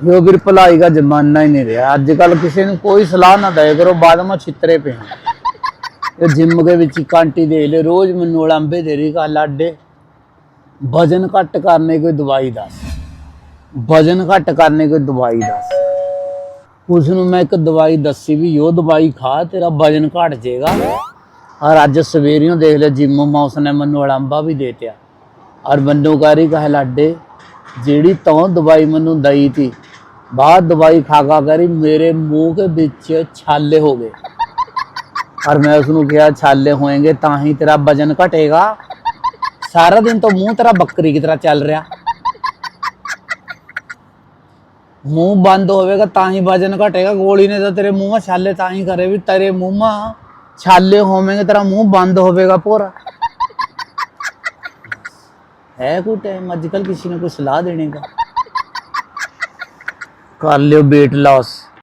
ਜੋ ਵੀਰ ਭਲਾਈ ਦਾ ਜ਼ਮਾਨਾ ਹੀ ਨਹੀਂ ਰਿਹਾ। ਅੱਜ ਕੱਲ ਕਿਸੇ ਨੂੰ ਕੋਈ ਸਲਾਹ ਨਾ ਦੇ ਕਰੋ, ਬਾਅਦ ਵਿੱਚ ਛਿੱਤਰੇ ਪਏ ਇਹ ਜਿੰਮ ਦੇ ਵਿੱਚ ਕਾਂਟੀ ਦੇ ਲੈ, ਰੋਜ਼ ਮੈਨੂੰ ਉਲਾਂਬੇ ਦੇ ਰਹੀ ਕਾ ਲਾਡੇ ਵਜਨ ਘੱਟ ਕਰਨੇ ਕੋਈ ਦਵਾਈ ਦੱਸ। ਵਜਨ ਘੱਟ ਕਰਨੇ ਕੋਈ ਦਵਾਈ ਦੱਸ। ਉਸ ਨੂੰ ਮੈਂ ਇੱਕ ਦਵਾਈ ਦੱਸੀ ਵੀ ਉਹ ਦਵਾਈ ਖਾ, ਤੇਰਾ ਵਜਨ ਘਟ ਜਾਏਗਾ। ਔਰ ਅੱਜ ਸਵੇਰਿਓਂ ਦੇਖ ਲਿਆ ਜਿਮ ਮਾਉਸ ਨੇ ਮੈਨੂੰ ਅਲੰਬਾ ਵੀ ਦੇ ਤਿਆ ਔਰ ਮੈਨੂੰ ਕਾਰੀ ਕਹੇ ਲਾਡੇ ਜਿਹੜੀ ਤੋਂ ਦਵਾਈ ਮੈਨੂੰ ਦਈ ਤੀ ਬਾਅਦ ਦਵਾਈ ਖਾ ਖਾ ਕਰੀ ਮੇਰੇ ਮੂੰਹ ਦੇ ਵਿੱਚ ਛਾਲੇ ਹੋ ਗਏ। ਪਰ ਮੈਂ ਉਸ ਨੂੰ ਕਿਹਾ, ਛਾਲੇ ਹੋਣਗੇ ਤਾਂ ਹੀ ਤੇਰਾ ਵਜਨ ਘਟੇਗਾ। ਸਾਰਾ ਦਿਨ ਤੋਂ ਮੂੰਹ ਤੇਰਾ ਬੱਕਰੀ ਕੀ ਤਰ੍ਹਾਂ ਚੱਲ ਰਿਹਾ। ਮੂੰਹ ਬੰਦ ਹੋਵੇਗਾ ਤਾਂ ਹੀ ਵਜਨ ਘਟੇਗਾ। ਗੋਲੀ ਨੇ ਤਾਂ ਤੇਰੇ ਮੂੰਹ 'ਮਾ ਛਾਲੇ ਤਾਂ ਹੀ ਕਰੇ ਵੀ ਤੇਰੇ ਮੂੰਹ 'ਮਾ ਛਾਲੇ ਹੋਵੇਂਗੇ, ਤੇਰਾ ਮੂੰਹ ਬੰਦ ਹੋਵੇਗਾ ਪੂਰਾ। ਹੈ ਕੋਈ ਟਾਈਮ ਅੱਜ ਕੱਲ ਕਿਸੇ ਨੇ ਕੋਈ ਸਲਾਹ ਦੇਣੇਗਾ ਦਾ ਕਰ ਲਿਓ weight loss